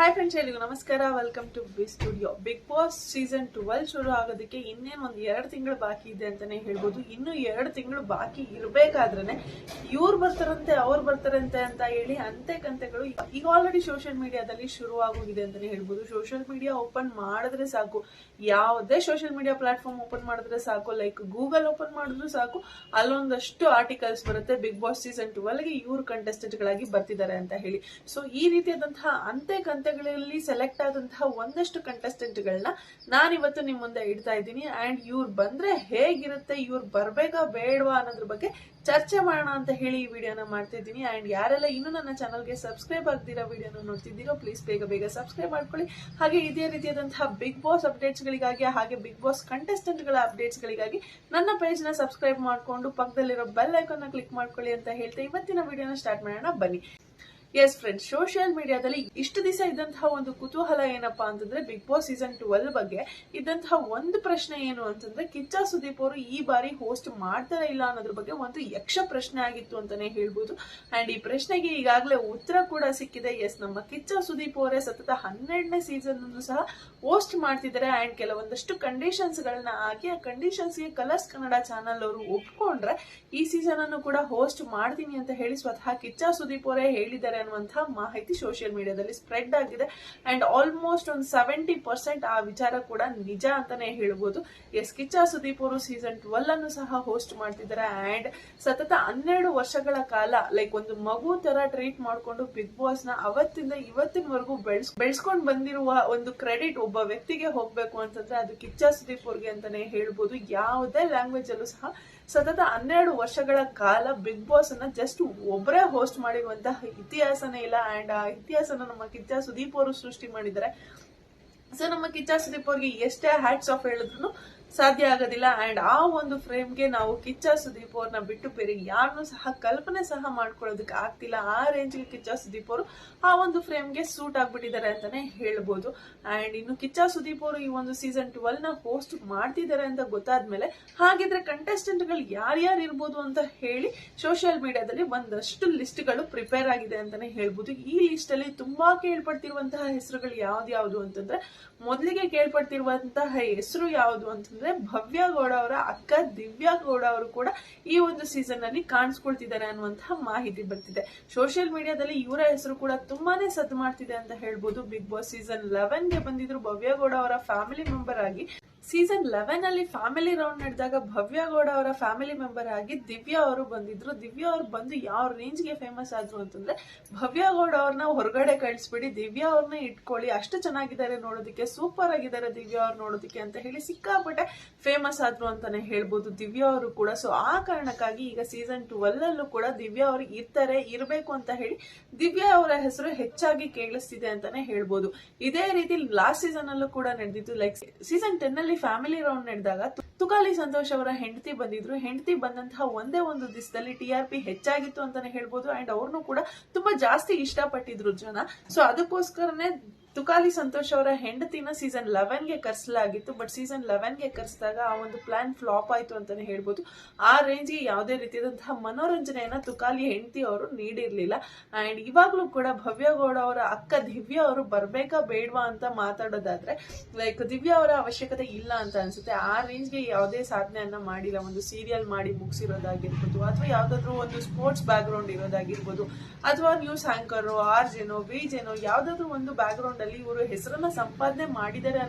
Hi friends ಹೇಳಿ, ನಮಸ್ಕಾರ. Welcome to B studio Bigg Boss season twelve ಶುರು ಆಗೋದಕ್ಕೆ ಇನ್ನೇನು ಒಂದು ಎರಡು ತಿಂಗಳು ಬಾಕಿ ಇದೆ ಅಂತಾನೆ ಹೇಳ್ಬೋದು. ಇನ್ನು ಎರಡು ತಿಂಗಳು ಬಾಕಿ ಇರಬೇಕಾದ್ರೆ ಇವ್ರು ಬರ್ತಾರಂತೆ, ಅವ್ರು ಬರ್ತಾರಂತೆ ಅಂತ ಹೇಳಿ ಅಂತೆ ಕಂತೆಗಳು ಈಗ ಆಲ್ರೆಡಿ ಸೋಷಿಯಲ್ ಮೀಡಿಯಾದಲ್ಲಿ ಶುರು ಆಗೋಗಿದೆ ಅಂತಾನೆ ಹೇಳ್ಬೋದು. ಸೋಷಿಯಲ್ ಮೀಡಿಯಾ ಓಪನ್ ಮಾಡಿದ್ರೆ ಸಾಕು. ಯಾವುದೇ ಸೋಷಿಯಲ್ ಮೀಡಿಯಾ ಪ್ಲಾಟ್ಫಾರ್ಮ್ ಓಪನ್ ಮಾಡಿದ್ರೆ ಸಾಕು. ಲೈಕ್ ಗೂಗಲ್ ಓಪನ್ ಮಾಡಿದ್ರು ಸಾಕು. ಅಲ್ಲೊಂದಷ್ಟು ಆರ್ಟಿಕಲ್ಸ್ ಬರುತ್ತೆ. ಬಿಗ್ ಬಾಸ್ ಸೀಸನ್ ಟ್ವೆಲ್ಗೆ ಇವ್ರು ಕಂಟೆಸ್ಟೆಂಟ್ಗಳಾಗಿ ಗಳಾಗಿ ಬರ್ತಿದ್ದಾರೆ ಅಂತ ಹೇಳಿ. ಸೊ ಈ ರೀತಿಯಾದಂತಹ ಅಂತೆ ಕಂತೆಗಳಲ್ಲಿ ಸೆಲೆಕ್ಟ್ ಆದಂತಹ ಒಂದಷ್ಟು ಕಂಟೆಸ್ಟೆಂಟ್ಗಳನ್ನ ನಾನಿವತ್ತು ನಿಮ್ಮ ಮುಂದೆ ಇಡ್ತಾ ಇದ್ದೀನಿ. ಆ್ಯಂಡ್ ಇವ್ರು ಬಂದ್ರೆ ಹೇಗಿರುತ್ತೆ, ಇವ್ರು ಬರಬೇಕಾ ಬೇಡವಾ ಅನ್ನೋದ್ರ ಬಗ್ಗೆ ಚರ್ಚೆ ಮಾಡೋಣ ಅಂತ ಹೇಳಿ ಈ ವಿಡಿಯೋನ ಮಾಡ್ತಿದ್ದೀನಿ ಆ್ಯಂಡ್ ಯಾರೆಲ್ಲ ಇನ್ನೂ ನನ್ನ ಚಾನಲ್ಗೆ ಸಬ್ಸ್ಕ್ರೈಬ್ ಆಗ್ದಿರೋ ವಿಡಿಯೋನ ನೋಡ್ತಿದ್ದೀರೋ ಪ್ಲೀಸ್ ಬೇಗ ಬೇಗ ಸಬ್ಸ್ಕ್ರೈಬ್ ಮಾಡ್ಕೊಳ್ಳಿ. ಹಾಗೆ ಇದೇ ರೀತಿಯಾದಂತಹ ಬಿಗ್ ಬಾಸ್ ಅಪ್ಡೇಟ್ಸ್ಗಳಿಗಾಗಿ ಹಾಗೆ ಬಿಗ್ ಬಾಸ್ ಕಂಟೆಸ್ಟೆಂಟ್ಗಳ ಅಪ್ಡೇಟ್ಸ್ಗಳಿಗಾಗಿ ನನ್ನ ಪೇಜ್ನ ಸಬ್ಸ್ಕ್ರೈಬ್ ಮಾಡಿಕೊಂಡು ಪಕ್ಕದಲ್ಲಿರೋ ಬೆಲ್ ಐಕನ್ನ ಕ್ಲಿಕ್ ಮಾಡ್ಕೊಳ್ಳಿ ಅಂತ ಹೇಳ್ತಾ ಇವತ್ತಿನ ವಿಡಿಯೋನ ಸ್ಟಾರ್ಟ್ ಮಾಡೋಣ. ಬನ್ನಿ. ಎಸ್ ಫ್ರೆಂಡ್ಸ್ ಸೋಷಿಯಲ್ ಮೀಡಿಯಾದಲ್ಲಿ ಇಷ್ಟು ದಿವಸ ಇದ್ದಂತಹ ಒಂದು ಕುತೂಹಲ ಏನಪ್ಪಾ ಅಂತಂದ್ರೆ ಬಿಗ್ ಬಾಸ್ ಸೀಸನ್ ಟ್ವೆಲ್ ಬಗ್ಗೆ ಇದ್ದಂತಹ ಒಂದು ಪ್ರಶ್ನೆ ಏನು ಅಂತಂದ್ರೆ ಕಿಚ್ಚ ಸುದೀಪ್ ಅವರು ಈ ಬಾರಿ ಹೋಸ್ಟ್ ಮಾಡ್ತಾರ ಇಲ್ಲ ಅನ್ನೋದ್ರ ಬಗ್ಗೆ ಒಂದು ಯಕ್ಷ ಪ್ರಶ್ನೆ ಆಗಿತ್ತು ಅಂತಾನೆ ಹೇಳ್ಬೋದು. ಅಂಡ್ ಈ ಪ್ರಶ್ನೆಗೆ ಈಗಾಗಲೇ ಉತ್ತರ ಕೂಡ ಸಿಕ್ಕಿದೆ. ಎಸ್ ನಮ್ಮ ಕಿಚ್ಚ ಸುದೀಪ್ ಅವರೇ ಸತತ ಹನ್ನೆರಡನೇ ಸೀಸನ್ ಅನ್ನು ಸಹ ಹೋಸ್ಟ್ ಮಾಡ್ತಿದ್ದಾರೆ. ಅಂಡ್ ಕೆಲವೊಂದಷ್ಟು ಕಂಡೀಷನ್ಸ್ ಗಳನ್ನ ಹಾಕಿ ಆ ಕಂಡೀಷನ್ಸ್ಗೆ ಕಲರ್ಸ್ ಕನ್ನಡ ಚಾನಲ್ ಅವರು ಒಪ್ಕೊಂಡ್ರೆ ಈ ಸೀಸನ್ ಅನ್ನು ಕೂಡ ಹೋಸ್ಟ್ ಮಾಡ್ತೀನಿ ಅಂತ ಹೇಳಿ ಸ್ವತಃ ಕಿಚ್ಚ ಸುದೀಪ್ ಅವರೇ ಹೇಳಿದ್ದಾರೆ ಅನ್ನುವಂತಹ ಮಾಹಿತಿ ಸೋಷಿಯಲ್ ಮೀಡಿಯಾದಲ್ಲಿ ಸ್ಪ್ರೆಡ್ ಆಗಿದೆ. ಅಂಡ್ ಆಲ್ಮೋಸ್ಟ್ ಒಂದು ಸೆವೆಂಟಿ ಪರ್ಸೆಂಟ್ ಆ ವಿಚಾರ ಕೂಡ ನಿಜ ಅಂತಾನೆ ಹೇಳ್ಬೋದು. ಎಸ್ ಕಿಚ್ಚ ಸುದೀಪ್ ಅವರು ಸೀಸನ್ ಟ್ವೆಲ್ ಅನ್ನು ಸಹ ಹೋಸ್ಟ್ ಮಾಡ್ತಿದ್ದಾರೆ. ಅಂಡ್ ಸತತ ಹನ್ನೆರಡು ವರ್ಷಗಳ ಕಾಲ ಲೈಕ್ ಒಂದು ಮಗು ತರ ಟ್ರೀಟ್ ಮಾಡಿಕೊಂಡು ಬಿಗ್ ಬಾಸ್ನ ಅವತ್ತಿಂದ ಇವತ್ತಿನವರೆಗೂ ಬೆಳ್ಸ್, ಬೆಳ್ಸ್ಕೊಂಡ್ ಬಂದಿರುವ ಒಂದು ಕ್ರೆಡಿಟ್ ಒಬ್ಬ ವ್ಯಕ್ತಿಗೆ ಹೋಗ್ಬೇಕು ಅಂತಂದ್ರೆ ಅದು ಕಿಚ್ಚ ಸುದೀಪ್ ಅವ್ರಿಗೆ ಅಂತಾನೆ ಹೇಳ್ಬೋದು. ಯಾವುದೇ ಲ್ಯಾಂಗ್ವೇಜ್ ಅಲ್ಲೂ ಸಹ ಸತತ ಹನ್ನೆರಡು ವರ್ಷಗಳ ಕಾಲ ಬಿಗ್ ಬಾಸ್ ಅನ್ನ ಜಸ್ಟ್ ಒಬ್ಬರೇ ಹೋಸ್ಟ್ ಮಾಡಿರುವಂತಹ ಇತಿಹಾಸನೇ ಇಲ್ಲ ಅಂಡ್ ಆ ಇತಿಹಾಸನ ನಮ್ಮ ಕಿಚ್ಚ ಸುದೀಪ್ ಅವರು ಸೃಷ್ಟಿ ಮಾಡಿದ್ದಾರೆ. ಸೊ ನಮ್ಮ ಕಿಚ್ಚ ಸುದೀಪ್ ಅವ್ರಿಗೆ ಎಷ್ಟೇ ಹ್ಯಾಟ್ಸ್ ಆಫ್ ಹೇಳಿದ್ರು ಸಾಧ್ಯ ಆಗೋದಿಲ್ಲ. ಅಂಡ್ ಆ ಒಂದು ಫ್ರೇಮ್ಗೆ ನಾವು ಕಿಚ್ಚ ಸುದೀಪ್ ಅವ್ರನ್ನ ಬಿಟ್ಟು ಬೇರೆ ಯಾರನ್ನೂ ಸಹ ಕಲ್ಪನೆ ಸಹ ಮಾಡ್ಕೊಳ್ಳೋದಕ್ಕೆ ಆಗ್ತಿಲ್ಲ. ಆ ರೇಂಜ್ಗೆ ಕಿಚ್ಚ ಸುದೀಪ್ ಅವರು ಆ ಒಂದು ಫ್ರೇಮ್ಗೆ ಸೂಟ್ ಆಗಿಬಿಟ್ಟಿದ್ದಾರೆ ಅಂತಾನೆ ಹೇಳ್ಬೋದು. ಆ್ಯಂಡ್ ಇನ್ನು ಕಿಚ್ಚ ಸುದೀಪ್ ಅವರು ಈ ಒಂದು ಸೀಸನ್ ಟ್ವೆಲ್ನ ಹೋಸ್ಟ್ ಮಾಡ್ತಿದ್ದಾರೆ ಅಂತ ಗೊತ್ತಾದ್ಮೇಲೆ ಹಾಗಿದ್ರೆ ಕಂಟೆಸ್ಟೆಂಟ್ಗಳು ಗಳು ಯಾರ್ಯಾರು ಇರ್ಬೋದು ಅಂತ ಹೇಳಿ ಸೋಷಿಯಲ್ ಮೀಡಿಯಾದಲ್ಲಿ ಒಂದಷ್ಟು ಲಿಸ್ಟ್ಗಳು ಪ್ರಿಪೇರ್ ಆಗಿದೆ ಅಂತಾನೆ ಹೇಳ್ಬೋದು. ಈ ಲಿಸ್ಟ್ ಅಲ್ಲಿ ತುಂಬಾ ಕೇಳ್ಪಡ್ತಿರುವಂತಹ ಹೆಸರುಗಳು ಯಾವ್ದ್ಯಾವ್ದು ಅಂತಂದ್ರೆ ಮೊದಲಿಗೆ ಕೇಳ್ಪಡ್ತಿರುವಂತಹ ಹೆಸರು ಯಾವುದು ಅಂತಂದ್ರೆ ಭವ್ಯ ಗೌಡ ಅವರ ಅಕ್ಕ ದಿವ್ಯಾ ಗೌಡ ಅವರು ಕೂಡ ಈ ಒಂದು ಸೀಸನ್ ಅಲ್ಲಿ ಕಾಣಿಸ್ಕೊಳ್ತಿದ್ದಾರೆ ಅನ್ನುವಂತಹ ಮಾಹಿತಿ ಬರ್ತಿದೆ. ಸೋಷಿಯಲ್ ಮೀಡಿಯಾದಲ್ಲಿ ಇವರ ಹೆಸರು ಕೂಡ ತುಂಬಾನೇ ಸದ್ದು ಮಾಡ್ತಿದೆ ಅಂತ ಹೇಳ್ಬೋದು. ಬಿಗ್ ಬಾಸ್ ಸೀಸನ್ ಲೆವೆನ್ಗೆ ಬಂದಿದ್ರು ಭವ್ಯ ಗೌಡ ಅವರ ಫ್ಯಾಮಿಲಿ ಮೆಂಬರ್ ಆಗಿ ಸೀಸನ್ ಲೆವೆನ್ ಅಲ್ಲಿ ಫ್ಯಾಮಿಲಿ ರೌಂಡ್ ನಡೆದಾಗ ಭವ್ಯ ಗೌಡ ಅವರ ಫ್ಯಾಮಿಲಿ ಮೆಂಬರ್ ಆಗಿ ದಿವ್ಯಾ ಅವರು ಬಂದಿದ್ರು. ದಿವ್ಯಾ ಅವ್ರು ಬಂದು ಯಾವ ರೇಂಜ್ಗೆ ಫೇಮಸ್ ಆದ್ರು ಅಂತಂದ್ರೆ ಭವ್ಯ ಗೌಡ ಅವ್ರನ್ನ ಹೊರಗಡೆ ಕಳಿಸ್ಬಿಡಿ, ದಿವ್ಯಾ ಅವ್ರನ್ನ ಇಟ್ಕೊಳ್ಳಿ. ಅಷ್ಟು ಚೆನ್ನಾಗಿದ್ದಾರೆ ನೋಡೋದಕ್ಕೆ ಸೂಪರ್ ಆಗಿದ್ದಾರೆ ದಿವ್ಯಾ ಅವ್ರು ನೋಡೋದಕ್ಕೆ ಅಂತ ಹೇಳಿ ಸಿಕ್ಕಾಪಟ್ಟೆ ಫೇಮಸ್ ಆದ್ರು ಅಂತಾನೆ ಹೇಳ್ಬೋದು ದಿವ್ಯಾ ಅವರು ಕೂಡ. ಸೊ ಆ ಕಾರಣಕ್ಕಾಗಿ ಈಗ ಸೀಸನ್ ಟ್ವೆಲ್ ಅಲ್ಲೂ ಕೂಡ ದಿವ್ಯಾ ಅವರು ಇರ್ತಾರೆ, ಇರಬೇಕು ಅಂತ ಹೇಳಿ ದಿವ್ಯಾ ಅವರ ಹೆಸರು ಹೆಚ್ಚಾಗಿ ಕೇಳಿಸ್ತಿದೆ ಅಂತಾನೆ ಹೇಳ್ಬೋದು. ಇದೇ ರೀತಿ ಲಾಸ್ಟ್ ಸೀಸನ್ ಅಲ್ಲೂ ಕೂಡ ನಡೆದಿತ್ತು ಲೈಕ್ ಸೀಸನ್ ಟೆನ್ ಅಲ್ಲಿ ಫ್ಯಾಮಿಲಿ ರೌಂಡ್ ನಡೆದಾಗ ತುಕಾಲಿ ಸಂತೋಷ್ ಅವರ ಹೆಂಡತಿ ಬಂದಿದ್ರು. ಹೆಂಡತಿ ಬಂದಂತಹ ಒಂದೇ ಒಂದು ದಿಸದಲ್ಲಿ ಟಿ ಆರ್ ಪಿ ಹೆಚ್ಚಾಗಿತ್ತು ಅಂತಾನೆ ಹೇಳ್ಬೋದು. ಅಂಡ್ ಅವ್ರನ್ನೂ ಕೂಡ ತುಂಬಾ ಜಾಸ್ತಿ ಇಷ್ಟಪಟ್ಟಿದ್ರು ಜನ. ಸೊ ಅದಕ್ಕೋಸ್ಕರನೇ ತುಕಾಲಿ ಸಂತೋಷ್ ಅವರ ಹೆಂಡತಿನ ಸೀಸನ್ ಲೆವೆನ್ಗೆ ಕರ್ಸಲಾಗಿತ್ತು ಬಟ್ ಸೀಸನ್ ಲೆವೆನ್ಗೆ ಕರ್ಸಿದಾಗ ಆ ಒಂದು ಪ್ಲಾನ್ ಫ್ಲಾಪ್ ಆಯ್ತು ಅಂತಾನೆ ಹೇಳ್ಬೋದು. ಆ ರೇಂಜ್ಗೆ ಯಾವುದೇ ರೀತಿಯಾದಂತಹ ಮನೋರಂಜನೆಯನ್ನ ತುಕಾಲಿ ಹೆಂಡತಿ ಅವರು ನೀಡಿರ್ಲಿಲ್ಲ. ಅಂಡ್ ಇವಾಗ್ಲೂ ಕೂಡ ಭವ್ಯ ಗೌಡ ಅವರ ಅಕ್ಕ ದಿವ್ಯ ಅವರು ಬರ್ಬೇಕಾ ಬೇಡ್ವಾ ಅಂತ ಮಾತಾಡೋದಾದ್ರೆ ಲೈಕ್ ದಿವ್ಯ ಅವರ ಅವಶ್ಯಕತೆ ಇಲ್ಲ ಅಂತ ಅನ್ಸುತ್ತೆ. ಆ ರೇಂಜ್ಗೆ ಯಾವುದೇ ಸಾಧನೆಯನ್ನ ಮಾಡಿಲ್ಲ. ಒಂದು ಸೀರಿಯಲ್ ಮಾಡಿ ಮುಗಿಸಿರೋದಾಗಿರ್ಬೋದು ಅಥವಾ ಯಾವ್ದಾದ್ರು ಒಂದು ಸ್ಪೋರ್ಟ್ಸ್ ಬ್ಯಾಕ್ ಗ್ರೌಂಡ್ ಇರೋದಾಗಿರ್ಬೋದು, ಅಥವಾ ನ್ಯೂಸ್ ಆಂಕರ್ ಆರ್ ಜೆನೋ ವಿ ಜೆನೋ, ಯಾವ್ದಾದ್ರು ಒಂದು ಬ್ಯಾಕ್ ಗ್ರೌಂಡ್ ಅಲ್ಲಿ ಇವರು ಹೆಸರನ್ನ ಸಂಪಾದನೆ ಮಾಡಿದ್ದಾರೆ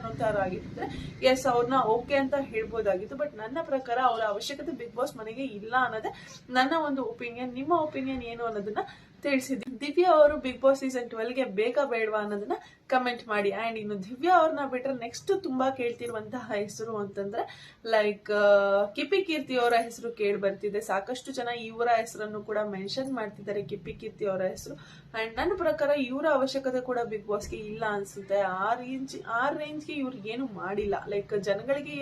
ಆಗಿದ್ರೆ ಎಸ್ ಅವ್ರನ್ನ ಓಕೆ ಅಂತ ಹೇಳ್ಬೋದಾಗಿತ್ತು ಬಟ್ ನನ್ನ ಪ್ರಕಾರ ಅವರ ಅವಶ್ಯಕತೆ ಬಿಗ್ ಬಾಸ್ ಮನೆಗೆ ಇಲ್ಲ ಅನ್ನೋದೇ ನನ್ನ ಒಂದು ಒಪಿನಿಯನ್ ನಿಮ್ಮ ಒಪಿನಿಯನ್ ಏನು ಅನ್ನೋದನ್ನ ತಿಳಿಸಿದ್ವಿ ದಿವ್ಯಾ ಅವರು ಬಿಗ್ ಬಾಸ್ ಸೀಸನ್ ಟ್ವೆಲ್ಗೆ ಬೇಕಾ ಬೇಡವಾ ಅನ್ನೋದನ್ನ ಕಮೆಂಟ್ ಮಾಡಿ. ಅಂಡ್ ಇನ್ನು ದಿವ್ಯಾ ಅವ್ರನ್ನ ಬಿಟ್ರೆ ನೆಕ್ಸ್ಟ್ ತುಂಬಾ ಕೇಳ್ತಿರುವಂತಹ ಹೆಸರು ಅಂತಂದ್ರೆ ಲೈಕ್ ಕಿಪಿ ಕೀರ್ತಿ ಅವರ ಹೆಸರು ಕೇಳಿ ಬರ್ತಿದೆ. ಸಾಕಷ್ಟು ಜನ ಇವರ ಹೆಸರನ್ನು ಕೂಡ ಮೆನ್ಷನ್ ಮಾಡ್ತಿದ್ದಾರೆ ಕಿಪಿ ಕೀರ್ತಿ ಅವರ ಹೆಸರು. ಅಂಡ್ ನನ್ನ ಪ್ರಕಾರ ಇವರ ಅವಶ್ಯಕತೆ ಕೂಡ ಬಿಗ್ ಬಾಸ್ಗೆ ಇಲ್ಲ ಅನ್ಸುತ್ತೆ. ಆ ರೇಂಜ್ ಆ ರೇಂಜ್ಗೆ ಇವ್ರು ಏನು ಮಾಡಿಲ್ಲ. ಲೈಕ್ ಜನಗಳಿಗೆ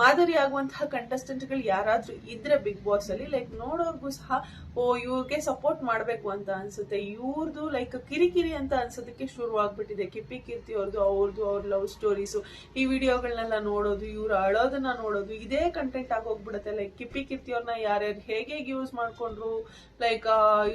ಮಾದರಿ ಆಗುವಂತಹ ಕಂಟೆಸ್ಟೆಂಟ್ಗಳು ಯಾರಾದ್ರೂ ಇದ್ರೆ ಬಿಗ್ ಬಾಸ್ ಅಲ್ಲಿ ಲೈಕ್ ನೋಡೋರ್ಗೂ ಸಹ, ಓ, ಇವ್ರಿಗೆ ಸಪೋರ್ಟ್ ಮಾಡ್ಬೇಕು ಅಂತ ಅನ್ಸುತ್ತೆ. ಇವ್ರದ್ದು ಲೈಕ್ ಕಿರಿಕಿರಿ ಅಂತ ಅನ್ಸೋದಕ್ಕೆ ಶುರು ಆಗ್ಬಿಟ್ಟಿದೆ ಕಿಪ್ಪಿ ಕೀರ್ತಿ ಅವ್ರದ್ದು ಅವ್ರದ್ದು ಅವ್ರ ಲವ್ ಸ್ಟೋರೀಸು ಈ ವಿಡಿಯೋಗಳನ್ನೆಲ್ಲ ನೋಡೋದು, ಇವ್ರು ಅಳೋದನ್ನ ನೋಡೋದು, ಇದೇ ಕಂಟೆಂಟ್ ಆಗೋಗ್ಬಿಡುತ್ತೆ ಲೈಕ್ ಕಿಪ್ಪಿ ಕೀರ್ತಿ ಅವ್ರನ್ನ ಯಾರ್ಯಾರು ಹೇಗೆ ಯೂಸ್ ಮಾಡ್ಕೊಂಡ್ರು ಲೈಕ್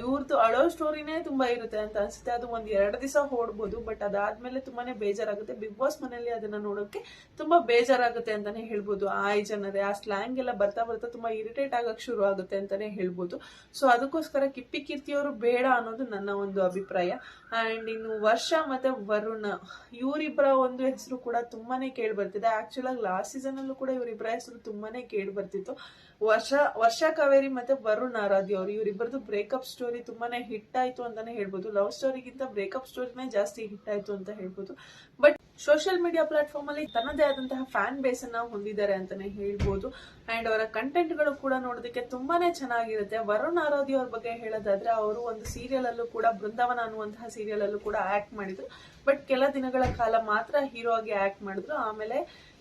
ಇವ್ರದ್ದು ಅಳೋ ಸ್ಟೋರಿನೇ ತುಂಬಾ ಇರುತ್ತೆ ಅಂತ ಅನ್ಸುತ್ತೆ. ಅದು ಒಂದ್ ಎರಡು ದಿವಸ ಓಡ್ಬೋದು ಬಟ್ ಅದಾದ್ಮೇಲೆ ತುಂಬಾನೇ ಬೇಜಾರಾಗುತ್ತೆ. ಬಿಗ್ ಬಾಸ್ ಮನೆಯಲ್ಲಿ ಅದನ್ನ ನೋಡೋಕೆ ತುಂಬಾ ಬೇಜಾರಾಗುತ್ತೆ ಅಂತಾನೆ ಹೇಳ್ಬೋದು. ಆ ಜನರೇ, ಆ ಸ್ಲ್ಯಾಂಗ್ ಎಲ್ಲ ಬರ್ತಾ ಬರ್ತಾ ತುಂಬಾ ಇರಿಟೇಟ್ ಆಗಕ್ ಶುರು ಆಗುತ್ತೆ ಅಂತಾನೆ ಹೇಳ್ಬೋದು. ಸೊ ಅದಕ್ಕೋಸ್ಕರ ಕಿಪ್ಪಿ ಕೀರ್ತಿಯವರು ಬೇಡ ಅನ್ನೋದು ನನ್ನ ಒಂದು ಅಭಿಪ್ರಾಯ. ಅಂಡ್ ಇನ್ನು ವರ್ಷ ಮತ್ತೆ ವರುಣ ಇವರಿಬ್ಬರ ಒಂದು ಹೆಸರು ಕೂಡ ತುಂಬಾನೇ ಕೇಳಿ ಬರ್ತಿದೆ ಆಕ್ಚುಲ್ ಆಗಿ ಲಾಸ್ಟ್ ಸೀಸನ್ ಅಲ್ಲೂ ಕೂಡ ಇವರಿಬ್ಬರ ಹೆಸರು ತುಂಬಾನೇ ಕೇಳಿ ಬರ್ತಿತ್ತು ವರ್ಷ ವರ್ಷ ಕಾವೇರಿ ಮತ್ತೆ ವರುಣ್ ಆರಾಧ್ಯ ಅವರು ಇವರಿಬ್ಬರದು ಬ್ರೇಕಪ್ ಸ್ಟೋರಿ ತುಂಬಾನೇ ಹಿಟ್ ಆಯ್ತು ಅಂತಾನೆ ಹೇಳ್ಬೋದು. ಲವ್ ಸ್ಟೋರಿಗಿಂತ ಬ್ರೇಕಪ್ ಸ್ಟೋರಿನೇ ಜಾಸ್ತಿ ಹಿಟ್ ಆಯ್ತು ಅಂತ ಹೇಳ್ಬೋದು. ಬಟ್ ಸೋಷಿಯಲ್ ಮೀಡಿಯಾ ಪ್ಲಾಟ್ಫಾರ್ಮ್ ಅಲ್ಲಿ ತನ್ನದೇ ಆದಂತಹ ಫ್ಯಾನ್ ಬೇಸ್ ಅನ್ನ ಹೊಂದಿದ್ದಾರೆ ಅಂತಾನೆ ಹೇಳ್ಬೋದು. ಅಂಡ್ ಅವರ ಕಂಟೆಂಟ್ಗಳು ಕೂಡ ನೋಡೋದಕ್ಕೆ ತುಂಬಾನೇ ಚೆನ್ನಾಗಿರುತ್ತೆ. ವರುಣ್ ಆರೋದಿ ಅವ್ರ ಬಗ್ಗೆ ಹೇಳೋದಾದ್ರೆ ಅವರು ಒಂದು ಸೀರಿಯಲ್ ಅಲ್ಲೂ ಕೂಡ ಬೃಂದಾವನ ಅನ್ನುವಂತಹ ಸೀರಿಯಲ್ ಅಲ್ಲೂ ಕೂಡ ಆಕ್ಟ್ ಮಾಡಿದ್ರು. ಬಟ್ ಕೆಲ ದಿನಗಳ ಕಾಲ ಮಾತ್ರ ಹೀರೋ ಆಗಿ ಆಕ್ಟ್ ಮಾಡಿದ್ರು. ಆಮೇಲೆ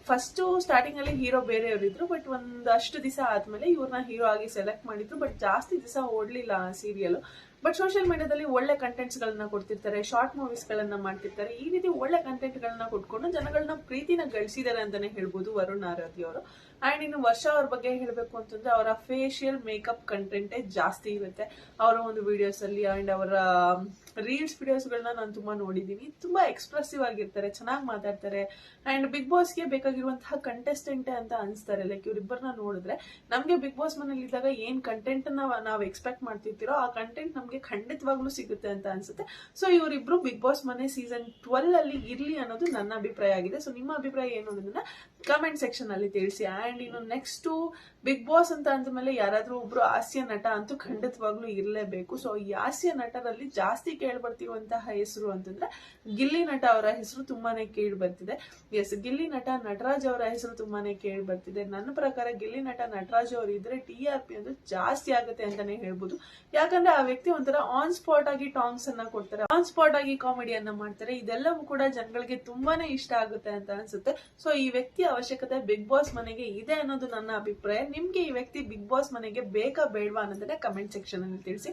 ಫಸ್ಟ್ ಸ್ಟಾರ್ಟಿಂಗ್ ಅಲ್ಲಿ ಹೀರೋ ಬೇರೆಯವರಿದ್ರು ಬಟ್ ಒಂದಷ್ಟು ದಿವಸ ಆದ್ಮೇಲೆ ಇವ್ರನ್ನ ಹೀರೋ ಆಗಿ ಸೆಲೆಕ್ಟ್ ಮಾಡಿದ್ರು ಬಟ್ ಜಾಸ್ತಿ ದಿವಸ ಓಡ್ಲಿಲ್ಲ ಆ ಸೀರಿಯಲ್ ಬಟ್ ಸೋಷಿಯಲ್ ಮೀಡಿಯಾದಲ್ಲಿ ಒಳ್ಳೆ ಕಂಟೆಂಟ್ಸ್ ಗಳನ್ನ ಕೊಡ್ತಿರ್ತಾರೆ ಶಾರ್ಟ್ ಮೂವೀಸ್ ಗಳನ್ನ ಮಾಡ್ತಿರ್ತಾರೆ. ಈ ರೀತಿ ಒಳ್ಳೆ ಕಂಟೆಂಟ್ ಗಳನ್ನ ಕೊಟ್ಕೊಂಡು ಜನಗಳನ್ನ ಪ್ರೀತಿನ ಗಳಿಸಿದ್ದಾರೆ ಅಂತಾನೆ ಹೇಳ್ಬೋದು ವರುಣ್ ಆರಾಧ್ಯ ಅವರು. ಅಂಡ್ ಇನ್ನು ವರ್ಷ ಅವ್ರ ಬಗ್ಗೆ ಹೇಳಬೇಕು ಅಂತಂದ್ರೆ ಅವರ ಫೇಶಿಯಲ್ ಮೇಕಪ್ ಕಂಟೆಂಟೇ ಜಾಸ್ತಿ ಇರುತ್ತೆ. ಅವರ ಒಂದು ವಿಡಿಯೋಸ್ ಅಲ್ಲಿ ಅಂಡ್ ಅವರ ರೀಲ್ಸ್ ವಿಡಿಯೋಸ್ ಗಳನ್ನ ನಾನು ತುಂಬಾ ನೋಡಿದೀನಿ. ತುಂಬಾ ಎಕ್ಸ್ಪ್ರೆಸಿವ್ ಆಗಿರ್ತಾರೆ, ಚೆನ್ನಾಗಿ ಮಾತಾಡ್ತಾರೆ. ಅಂಡ್ ಬಿಗ್ ಬಾಸ್ಗೆ ಬೇಕಾಗಿರುವಂತಹ ಕಂಟೆಸ್ಟೆಂಟ್ ಅಂತ ಅನಿಸ್ತಾರೆ. ಲೈಕ್ ಇವರಿಬ್ಬರನ್ನ ನೋಡಿದ್ರೆ ನಮ್ಗೆ ಬಿಗ್ ಬಾಸ್ ಮನೇಲಿ ಇದ್ದಾಗ ಏನ್ ಕಂಟೆಂಟ್ ನಾವು ಎಕ್ಸ್ಪೆಕ್ಟ್ ಮಾಡ್ತಿರ್ತೀರೋ ಆ ಕಂಟೆಂಟ್ ನಮ್ಗೆ ಖಂಡಿತವಾಗ್ಲೂ ಸಿಗುತ್ತೆ ಅಂತ ಅನ್ಸುತ್ತೆ. ಸೊ ಇವರಿಬ್ರು ಬಿಗ್ ಬಾಸ್ ಮನೆ ಸೀಸನ್ ಟ್ವೆಲ್ ಅಲ್ಲಿ ಇರ್ಲಿ ಅನ್ನೋದು ನನ್ನ ಅಭಿಪ್ರಾಯ ಆಗಿದೆ. ಸೊ ನಿಮ್ಮ ಅಭಿಪ್ರಾಯ ಏನು ಅನ್ನೋದನ್ನ ಕಮೆಂಟ್ ಸೆಕ್ಷನ್ ಅಲ್ಲಿ ತಿಳಿಸಿ. ಅಂಡ್ ಇನ್ನು ನೆಕ್ಸ್ಟ್ ಬಿಗ್ ಬಾಸ್ ಅಂತ ಅಂದ್ಮೇಲೆ ಯಾರಾದ್ರೂ ಒಬ್ರು ಹಾಸ್ಯ ನಟ ಅಂತೂ ಖಂಡಿತವಾಗ್ಲೂ ಇರಲೇಬೇಕು. ಸೊ ಈ ಹಾಸ್ಯ ನಟರಲ್ಲಿ ಜಾಸ್ತಿ ಕೇಳ್ಬರ್ತಿರುವಂತಹ ಹೆಸರು ಅಂತಂದ್ರೆ ಗಿಲ್ಲಿ ನಟ ಅವರ ಹೆಸರು ತುಂಬಾನೇ ಕೇಳಿ ಬರ್ತಿದೆ ಎಸ್ ಗಿಲ್ಲಿ ನಟ ನಟರಾಜ್ ಅವರ ಹೆಸರು ತುಂಬಾನೇ ಕೇಳಿ ಬರ್ತಿದೆ ನನ್ನ ಪ್ರಕಾರ ಗಿಲ್ಲಿ ನಟ ನಟರಾಜ್ ಅವರು ಇದ್ರೆ ಟಿ ಆರ್ ಪಿ ಅಂದ್ರೆ ಜಾಸ್ತಿ ಆಗುತ್ತೆ ಅಂತಾನೆ ಹೇಳ್ಬೋದು. ಯಾಕಂದ್ರೆ ಆ ವ್ಯಕ್ತಿ ಒಂಥರ ಆನ್ ಸ್ಪಾಟ್ ಆಗಿ ಟಾಂಗ್ಸ್ ಅನ್ನ ಕೊಡ್ತಾರೆ. ಆನ್ ಸ್ಪಾಟ್ ಆಗಿ ಕಾಮಿಡಿಯನ್ನ ಮಾಡ್ತಾರೆ. ಇದೆಲ್ಲವೂ ಕೂಡ ಜನಗಳಿಗೆ ತುಂಬಾನೇ ಇಷ್ಟ ಆಗುತ್ತೆ ಅಂತ ಅನ್ಸುತ್ತೆ. ಸೊ ಈ ವ್ಯಕ್ತಿಯ ಅವಶ್ಯಕತೆ ಬಿಗ್ ಬಾಸ್ ಮನೆಗೆ ಇದೆ ಅನ್ನೋದು ನನ್ನ ಅಭಿಪ್ರಾಯ. ನಿಮ್ಗೆ ಈ ವ್ಯಕ್ತಿ ಬಿಗ್ ಬಾಸ್ ಮನೆಗೆ ಬೇಕಾ ಬೇಡವಾ ಅನ್ನೋದನ್ನ ಕಮೆಂಟ್ ಸೆಕ್ಷನ್ ಅಲ್ಲಿ ತಿಳಿಸಿ.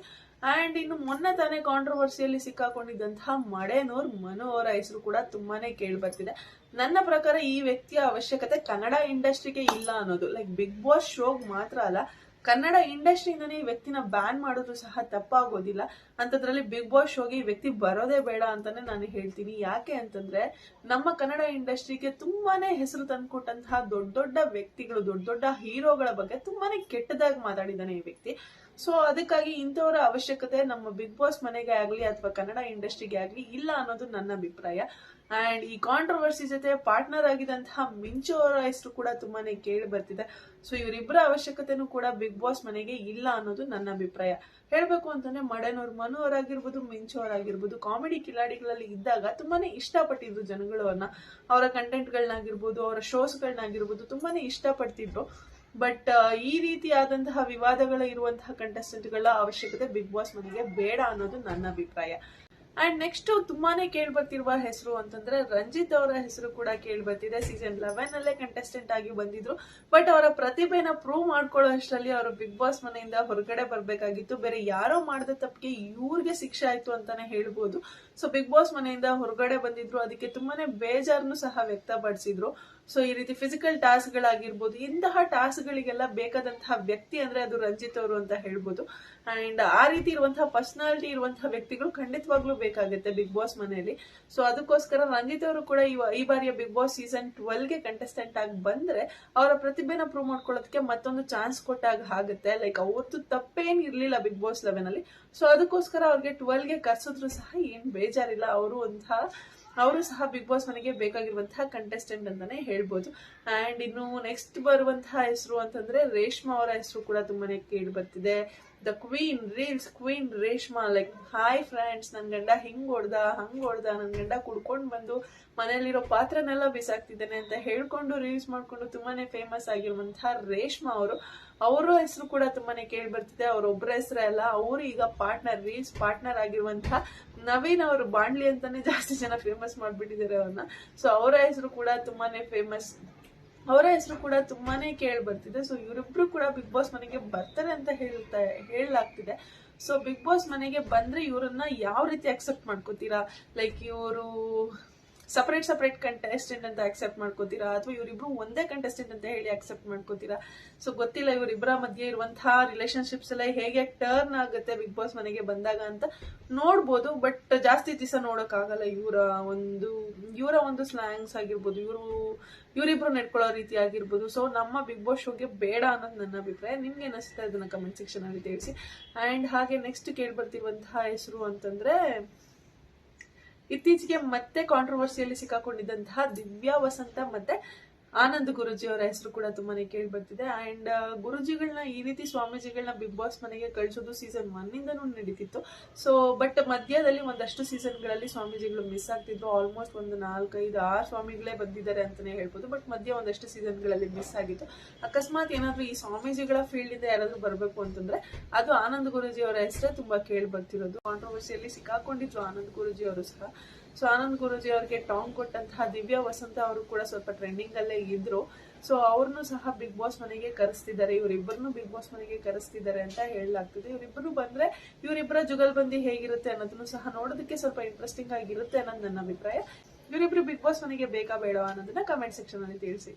ಅಂಡ್ ಇನ್ನು ಮೊನ್ನೆ ತಾನೇ ಕಾಂಟ್ರವರ್ಸಿಯಲ್ಲಿ ಸಿಕ್ಕಾಕೊಂಡಿದ್ದಂತಹ ಮಡೇನೂರ್ ಮನು ಅವರ ಹೆಸರು ಕೂಡ ತುಂಬಾನೇ ಕೇಳಿ ಬರ್ತಿದೆ ನನ್ನ ಪ್ರಕಾರ ಈ ವ್ಯಕ್ತಿಯ ಅವಶ್ಯಕತೆ ಕನ್ನಡ ಇಂಡಸ್ಟ್ರಿಗೆ ಇಲ್ಲ ಅನ್ನೋದು. ಲೈಕ್ ಬಿಗ್ ಬಾಸ್ ಶೋಗ್ ಮಾತ್ರ ಅಲ್ಲ ಕನ್ನಡ ಇಂಡಸ್ಟ್ರಿಯಿಂದನೇ ಈ ವ್ಯಕ್ತಿನ ಬ್ಯಾನ್ ಮಾಡೋದು ಸಹ ತಪ್ಪಾಗೋದಿಲ್ಲ. ಅಂತದ್ರಲ್ಲಿ ಬಿಗ್ ಬಾಸ್ ಶೋಗೆ ಈ ವ್ಯಕ್ತಿ ಬರೋದೇ ಬೇಡ ಅಂತಾನೆ ನಾನು ಹೇಳ್ತೀನಿ. ಯಾಕೆ ಅಂತಂದ್ರೆ ನಮ್ಮ ಕನ್ನಡ ಇಂಡಸ್ಟ್ರಿಗೆ ತುಂಬಾನೇ ಹೆಸರು ತಂದ್ಕೊಟ್ಟಂತಹ ದೊಡ್ಡ ದೊಡ್ಡ ವ್ಯಕ್ತಿಗಳು, ದೊಡ್ಡ ದೊಡ್ಡ ಹೀರೋಗಳ ಬಗ್ಗೆ ತುಂಬಾನೇ ಕೆಟ್ಟದಾಗಿ ಮಾತಾಡಿದ್ದಾನೆ ಈ ವ್ಯಕ್ತಿ. ಸೊ ಅದಕ್ಕಾಗಿ ಇಂಥವರ ಅವಶ್ಯಕತೆ ನಮ್ಮ ಬಿಗ್ ಬಾಸ್ ಮನೆಗೆ ಆಗ್ಲಿ ಅಥವಾ ಕನ್ನಡ ಇಂಡಸ್ಟ್ರಿಗೆ ಆಗ್ಲಿ ಇಲ್ಲ ಅನ್ನೋದು ನನ್ನ ಅಭಿಪ್ರಾಯ. ಅಂಡ್ ಈ ಕಾಂಟ್ರವರ್ಸಿ ಜೊತೆ ಪಾರ್ಟ್ನರ್ ಆಗಿದಂತಹ ಮಿಂಚು ಅವರ ಹೆಸರು ಕೂಡ ತುಂಬಾನೇ ಕೇಳಿ ಬರ್ತಿದೆ. ಸೊ ಇವರಿಬ್ಬರ ಅವಶ್ಯಕತೆನೂ ಕೂಡ ಬಿಗ್ ಬಾಸ್ ಮನೆಗೆ ಇಲ್ಲ ಅನ್ನೋದು ನನ್ನ ಅಭಿಪ್ರಾಯ. ಹೇಳಬೇಕು ಅಂತಂದ್ರೆ ಮಡನೂರ್ ಮನು ಅವರಾಗಿರ್ಬೋದು, ಮಿಂಚು ಅವರಾಗಿರ್ಬೋದು ಕಾಮಿಡಿ ಕಿಲಾಡಿಗಳಲ್ಲಿ ಇದ್ದಾಗ ತುಂಬಾನೇ ಇಷ್ಟಪಟ್ಟಿದ್ರು ಜನಗಳು ಅವ್ರನ್ನ. ಅವರ ಕಂಟೆಂಟ್ಗಳನ್ನಾಗಿರ್ಬೋದು ಅವರ ಶೋಸ್ಗಳನ್ನಾಗಿರ್ಬೋದು ತುಂಬಾನೇ ಇಷ್ಟಪಡ್ತಿದ್ರು. ಬಟ್ ಈ ರೀತಿಯಾದಂತಹ ವಿವಾದಗಳು ಇರುವಂತಹ ಕಂಟೆಸ್ಟೆಂಟ್ಗಳ ಅವಶ್ಯಕತೆ ಬಿಗ್ ಬಾಸ್ ಮನೆಗೆ ಬೇಡ ಅನ್ನೋದು ನನ್ನ ಅಭಿಪ್ರಾಯ. ಅಂಡ್ ನೆಕ್ಸ್ಟ್ ತುಂಬಾನೇ ಕೇಳ್ಬರ್ತಿರುವ ಹೆಸರು ಅಂತಂದ್ರೆ ರಂಜಿತ್ ಅವರ ಹೆಸರು ಕೂಡ ಕೇಳ್ಬರ್ತಿದೆ. ಸೀಸನ್ ಲೆವೆನ್ ಅಲ್ಲೇ ಕಂಟೆಸ್ಟೆಂಟ್ ಆಗಿ ಬಂದಿದ್ರು. ಬಟ್ ಅವರ ಪ್ರತಿಭೆನ ಪ್ರೂವ್ ಮಾಡ್ಕೊಳ್ಳೋ ಅಷ್ಟರಲ್ಲಿ ಅವರು ಬಿಗ್ ಬಾಸ್ ಮನೆಯಿಂದ ಹೊರಗಡೆ ಬರಬೇಕಾಗಿತ್ತು. ಬೇರೆ ಯಾರೋ ಮಾಡಿದ ತಪ್ಪಿಗೆ ಇವ್ರಿಗೆ ಶಿಕ್ಷೆ ಆಯ್ತು ಅಂತಾನೆ ಹೇಳ್ಬೋದು. ಸೊ ಬಿಗ್ ಬಾಸ್ ಮನೆಯಿಂದ ಹೊರಗಡೆ ಬಂದಿದ್ರು. ಅದಕ್ಕೆ ತುಂಬಾನೇ ಬೇಜಾರನ್ನು ಸಹ ವ್ಯಕ್ತಪಡಿಸಿದ್ರು. ಸೊ ಈ ರೀತಿ ಫಿಸಿಕಲ್ ಟಾಸ್ಕ್ ಗಳಾಗಿರ್ಬೋದು, ಇಂತಹ ಟಾಸ್ಕ್ ಗಳಿಗೆಲ್ಲ ಬೇಕಾದಂತಹ ವ್ಯಕ್ತಿ ಅಂದ್ರೆ ಅದು ರಂಜಿತ್ ಅವರು ಅಂತ ಹೇಳ್ಬೋದು. ಅಂಡ್ ಆ ರೀತಿ ಇರುವಂತಹ ಪರ್ಸನಾಲಿಟಿ ಇರುವಂತಹ ವ್ಯಕ್ತಿಗಳು ಖಂಡಿತವಾಗ್ಲೂ ಬೇಕಾಗುತ್ತೆ ಬಿಗ್ ಬಾಸ್ ಮನೆಯಲ್ಲಿ. ಸೊ ಅದಕ್ಕೋಸ್ಕರ ರಂಜಿತ್ ಅವರು ಕೂಡ ಈ ಬಾರಿಯ ಬಿಗ್ ಬಾಸ್ ಸೀಸನ್ ಟ್ವೆಲ್ಗೆ ಕಂಟೆಸ್ಟೆಂಟ್ ಆಗಿ ಬಂದ್ರೆ ಅವರ ಪ್ರತಿಭೆನ ಪ್ರೂವ್ ಮಾಡ್ಕೊಳ್ಳೋದಕ್ಕೆ ಮತ್ತೊಂದು ಚಾನ್ಸ್ ಕೊಟ್ಟಾಗ ಆಗುತ್ತೆ. ಲೈಕ್ ಅವತ್ತು ತಪ್ಪೇನ್ ಇರ್ಲಿಲ್ಲ ಬಿಗ್ ಬಾಸ್ ಲೆವೆನ್ ಅಲ್ಲಿ. ಸೊ ಅದಕ್ಕೋಸ್ಕರ ಅವ್ರಿಗೆ ಟ್ವೆಲ್ಗೆ ಕರ್ಸಿದ್ರು ಸಹ ಏನ್ ಬೇಜಾರಿಲ್ಲ. ಅವರು ಒಂಥರ ಅವರು ಸಹ ಬಿಗ್ ಬಾಸ್ ಮನೆಗೆ ಬೇಕಾಗಿರುವಂತಹ ಕಂಟೆಸ್ಟೆಂಟ್ ಅಂತಾನೆ ಹೇಳ್ಬೋದು. ಅಂಡ್ ಇನ್ನು ನೆಕ್ಸ್ಟ್ ಬರುವಂತಹ ಹೆಸರು ಅಂತಂದ್ರೆ ರೇಷ್ಮಾ ಅವರ ಹೆಸರು ಕೂಡ ತುಂಬಾನೇ ಕೇಳಿ ಬರ್ತಿದೆ. The queen reels queen Reshma like hi friends ನನ್ನ ಗಂಡ ಹಿಂಗೆ ಹೊಡ್ದ ಹಂಗೆ ಹೊಡ್ದ ನನ್ನ ಗಂಡ ಕುಡ್ಕೊಂಡು ಬಂದು ಮನೆಯಲ್ಲಿರೋ ಪಾತ್ರನೆಲ್ಲ ಬಿಸಾಕ್ತಿದ್ದಾನೆ ಅಂತ ಹೇಳ್ಕೊಂಡು ರೀಲ್ಸ್ ಮಾಡಿಕೊಂಡು ತುಂಬಾ ಫೇಮಸ್ ಆಗಿರುವಂತಹ ರೇಷ್ಮಾ ಅವರು. ಅವರ ಹೆಸರು ಕೂಡ ತುಂಬಾ ಕೇಳಿ ಬರ್ತಿದೆ ಅವ್ರ ಒಬ್ಬರ ಹೆಸರೇ ಅಲ್ಲ, ಅವರು ಈಗ ಪಾರ್ಟ್ನರ್ ರೀಲ್ಸ್ ಪಾರ್ಟ್ನರ್ ಆಗಿರುವಂತಹ ನವೀನ್ ಅವರು ಬಾಂಡ್ಲಿ ಅಂತಾನೆ ಜಾಸ್ತಿ ಜನ ಫೇಮಸ್ ಮಾಡಿಬಿಟ್ಟಿದ್ದಾರೆ ಅವ್ರನ್ನ. ಸೊ ಅವರ ಹೆಸರು ಕೂಡ ತುಂಬಾನೇ ಫೇಮಸ್ ಅವರ ಹೆಸರು ಕೂಡ ತುಂಬಾನೇ ಕೇಳಿ ಬರ್ತಿದೆ. ಸೊ ಇವರಿಬ್ರು ಕೂಡ ಬಿಗ್ ಬಾಸ್ ಮನೆಗೆ ಬರ್ತಾರೆ ಅಂತ ಹೇಳ್ತಾ, ಹೇಳಲಾಗ್ತಿದೆ. ಸೊ ಬಿಗ್ ಬಾಸ್ ಮನೆಗೆ ಬಂದ್ರೆ ಇವರನ್ನ ಯಾವ ರೀತಿ ಅಕ್ಸೆಪ್ಟ್ ಮಾಡ್ಕೋತೀರಾ? ಲೈಕ್ ಇವರು ಸಪರೇಟ್ ಸಪರೇಟ್ ಕಂಟೆಸ್ಟೆಂಟ್ ಅಂತ ಅಕ್ಸೆಪ್ಟ್ ಮಾಡ್ಕೋತೀರಾ? ಅಥವಾ ಇವರಿಬ್ರು ಒಂದೇ ಕಂಟೆಸ್ಟೆಂಟ್ ಅಂತ ಹೇಳಿ ಅಕ್ಸೆಪ್ಟ್ ಮಾಡ್ಕೋತೀರಾ? ಸೊ ಗೊತ್ತಿಲ್ಲ ಇವರಿಬ್ಬರ ಮಧ್ಯೆ ಇರುವಂತಹ ರಿಲೇಶನ್ಶಿಪ್ಸ್ ಎಲ್ಲ ಹೇಗೆ ಟರ್ನ್ ಆಗುತ್ತೆ ಬಿಗ್ ಬಾಸ್ ಮನೆಗೆ ಬಂದಾಗ ಅಂತ ನೋಡ್ಬೋದು. ಬಟ್ ಜಾಸ್ತಿ ದಿವಸ ನೋಡೋಕ್ಕಾಗಲ್ಲ. ಇವರ ಒಂದು ಇವರ ಒಂದು ಸ್ಲ್ಯಾಂಗ್ಸ್ ಆಗಿರ್ಬೋದು. ಇವರು, ಇವರಿಬ್ರು ನಡ್ಕೊಳ್ಳೋ ರೀತಿ ಆಗಿರ್ಬೋದು. ಸೊ ನಮ್ಮ ಬಿಗ್ ಬಾಸ್ ಶೋಗೆ ಬೇಡ ಅನ್ನೋದು ನನ್ನ ಅಭಿಪ್ರಾಯ. ನಿಮ್ಗೆ ಅನಿಸ್ತಾ ಇದನ್ನ ಕಮೆಂಟ್ ಸೆಕ್ಷನ್ ಅಲ್ಲಿ ತಿಳಿಸಿ? ಅಂಡ್ ಹಾಗೆ ನೆಕ್ಸ್ಟ್ ಕೇಳ್ಬರ್ತಿರುವಂತಹ ಹೆಸರು ಅಂತಂದ್ರೆ ಇತ್ತೀಚೆಗೆ ಮತ್ತೆ ಕಾಂಟ್ರವರ್ಸಿಯಲ್ಲಿ ಸಿಕ್ಕಾಕೊಂಡಿದ್ದಂತಹ ದಿವ್ಯಾ ವಸಂತ ಮತ್ತೆ ಆನಂದ್ ಗುರುಜಿ ಅವರ ಹೆಸರು ಕೂಡ ತುಂಬಾನೇ ಕೇಳಿ ಬರ್ತಿದೆ. ಅಂಡ್ ಗುರುಜಿಗಳನ್ನ ಈ ರೀತಿ ಸ್ವಾಮೀಜಿಗಳನ್ನ ಬಿಗ್ ಬಾಸ್ ಮನೆಗೆ ಕಳಿಸೋದು ಸೀಸನ್ ಒನ್ ಇಂದನೂ ನಡೀತಿತ್ತು. ಸೊ ಬಟ್ ಮಧ್ಯದಲ್ಲಿ ಒಂದಷ್ಟು ಸೀಸನ್ಗಳಲ್ಲಿ ಸ್ವಾಮೀಜಿಗಳು ಮಿಸ್ ಆಗ್ತಿದ್ರು. ಆಲ್ಮೋಸ್ಟ್ ಒಂದು ನಾಲ್ಕೈದು ಆರು ಸ್ವಾಮಿಗಳೇ ಬಂದಿದ್ದಾರೆ ಅಂತಾನೆ ಹೇಳ್ಬೋದು. ಬಟ್ ಮಧ್ಯ ಒಂದಷ್ಟು ಸೀಸನ್ಗಳಲ್ಲಿ ಮಿಸ್ ಆಗಿತ್ತು. ಅಕಸ್ಮಾತ್ ಏನಾದ್ರೂ ಈ ಸ್ವಾಮೀಜಿಗಳ ಫೀಲ್ಡ್ ಇಂದ ಯಾರಾದ್ರೂ ಬರಬೇಕು ಅಂತಂದ್ರೆ ಅದು ಆನಂದ್ ಗುರುಜಿ ಅವರ ಹೆಸರೇ ತುಂಬಾ ಕೇಳಿ ಬರ್ತಿರೋದು. ಕಾಂಟ್ರವರ್ಸಿಯಲ್ಲಿ ಸಿಕ್ಕಾಕೊಂಡಿದ್ರು ಆನಂದ್ ಗುರುಜಿ ಅವರು ಸಹ. ಸೊ ಆನಂದ್ ಗುರುಜಿ ಅವರಿಗೆ ಟಾಂಗ್ ಕೊಟ್ಟಂತಹ ದಿವ್ಯಾ ವಸಂತ ಅವರು ಕೂಡ ಸ್ವಲ್ಪ ಟ್ರೆಂಡಿಂಗ್ ಅಲ್ಲೇ ಇದ್ರು. ಸೊ ಅವ್ರನ್ನು ಸಹ ಬಿಗ್ ಬಾಸ್ ಮನೆಗೆ ಕರೆಸ್ತಿದ್ದಾರೆ. ಇವರಿಬ್ಬರನ್ನು ಬಿಗ್ ಬಾಸ್ ಮನೆಗೆ ಕರೆಸ್ತಿದ್ದಾರೆ ಅಂತ ಹೇಳಲಾಗ್ತಿದೆ. ಇವರಿಬ್ಬರು ಬಂದ್ರೆ ಇವರಿಬ್ಬರ ಜುಗಲ್ಬಂದಿ ಹೇಗಿರುತ್ತೆ ಅನ್ನೋದನ್ನು ಸಹ ನೋಡೋದಕ್ಕೆ ಸ್ವಲ್ಪ ಇಂಟ್ರೆಸ್ಟಿಂಗ್ ಆಗಿರುತ್ತೆ ಅನ್ನೋದು ನನ್ನ ಅಭಿಪ್ರಾಯ. ಇವರಿಬ್ರು ಬಿಗ್ ಬಾಸ್ ಮನೆಗೆ ಬೇಕಾ ಬೇಡವಾ ಅನ್ನೋದನ್ನ ಕಮೆಂಟ್ ಸೆಕ್ಷನ್ ಅಲ್ಲಿ ತಿಳಿಸಿ.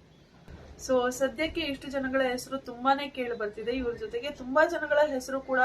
ಸೊ ಸದ್ಯಕ್ಕೆ ಇಷ್ಟು ಜನಗಳ ಹೆಸರು ತುಂಬಾನೇ ಕೇಳಿ ಬರ್ತಿದೆ. ಇವ್ರ ಜೊತೆಗೆ ತುಂಬಾ ಜನಗಳ ಹೆಸರು ಕೂಡ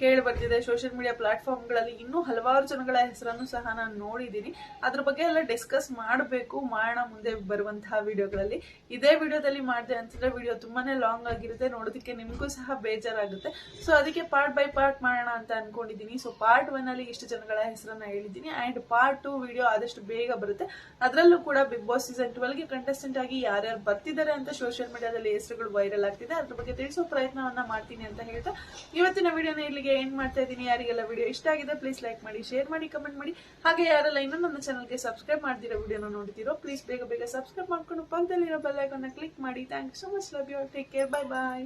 ಕೇಳಿ ಬರ್ತಿದೆ. ಸೋಷಿಯಲ್ ಮೀಡಿಯಾ ಪ್ಲಾಟ್ಫಾರ್ಮ್ಗಳಲ್ಲಿ ಇನ್ನೂ ಹಲವಾರು ಜನಗಳ ಹೆಸರನ್ನು ಸಹ ನಾನು ನೋಡಿದ್ದೀನಿ. ಅದ್ರ ಬಗ್ಗೆ ಎಲ್ಲ ಡಿಸ್ಕಸ್ ಮಾಡಬೇಕು. ಮಾಡೋಣ ಮುಂದೆ ಬರುವಂತಹ ವಿಡಿಯೋಗಳಲ್ಲಿ. ಇದೇ ವಿಡಿಯೋದಲ್ಲಿ ಮಾಡಿದೆ ಅಂತಂದ್ರೆ ವಿಡಿಯೋ ತುಂಬಾನೇ ಲಾಂಗ್ ಆಗಿರುತ್ತೆ. ನೋಡೋದಕ್ಕೆ ನಿಮಗೂ ಸಹ ಬೇಜಾರಾಗುತ್ತೆ. ಸೊ ಅದಕ್ಕೆ ಪಾರ್ಟ್ ಬೈ ಪಾರ್ಟ್ ಮಾಡೋಣ ಅಂತ ಅನ್ಕೊಂಡಿದ್ದೀನಿ. ಸೊ ಪಾರ್ಟ್ ಒನ್ ಅಲ್ಲಿ ಇಷ್ಟು ಜನಗಳ ಹೆಸರನ್ನ ಹೇಳಿದ್ದೀನಿ. ಅಂಡ್ ಪಾರ್ಟ್ ಟು ವಿಡಿಯೋ ಆದಷ್ಟು ಬೇಗ ಬರುತ್ತೆ. ಅದರಲ್ಲೂ ಕೂಡ ಬಿಗ್ ಬಾಸ್ ಸೀಸನ್ ಟ್ವೆಲ್ಗೆ ಕಂಟೆಸ್ಟೆಂಟ್ ಆಗಿ ಯಾರ್ಯಾರು ಬರ್ತಿದ್ದಾರೆ ಅಂತ ಸೋಷಿಯಲ್ ಮೀಡಿಯಾದಲ್ಲಿ ಹೆಸರುಗಳು ವೈರಲ್ ಆಗ್ತಿದೆ. ಅದ್ರ ಬಗ್ಗೆ ತಿಳಿಸೋ ಪ್ರಯತ್ನವನ್ನ ಮಾಡ್ತೀನಿ ಅಂತ ಹೇಳ್ತಾ ಇವತ್ತಿನ ವಿಡಿಯೋನ ಇಲ್ಲಿಗೆ ಏನ್ ಮಾಡ್ತಾ ಇದ್ದೀನಿ. ಯಾರಿಗೆಲ್ಲ ವಿಡಿಯೋ ಇಷ್ಟ ಆಗಿದೆ ಪ್ಲೀಸ್ ಲೈಕ್ ಮಾಡಿ ಶೇರ್ ಮಾಡಿ ಕಮೆಂಟ್ ಮಾಡಿ. ಹಾಗೆ ಯಾರೆಲ್ಲ ಇನ್ನೂ ನನ್ನ ಚಾನಲ್ಗೆ ಸಬ್ಸ್ಕ್ರೈಬ್ ಮಾಡ್ತಿರೋ ವಿಡಿಯೋನ ನೋಡ್ತಿರೋ ಪ್ಲೀಸ್ ಬೇಗ ಬೇಗ ಸಬ್ಸ್ಕ್ರೈಬ್ ಮಾಡ್ಕೊಂಡು ಪಕ್ಕದಲ್ಲಿರೋ ಬೆಲ್ ಐಕಾನ್ನ ಕ್ಲಿಕ್ ಮಾಡಿ. Thank you so much love you take care bye bye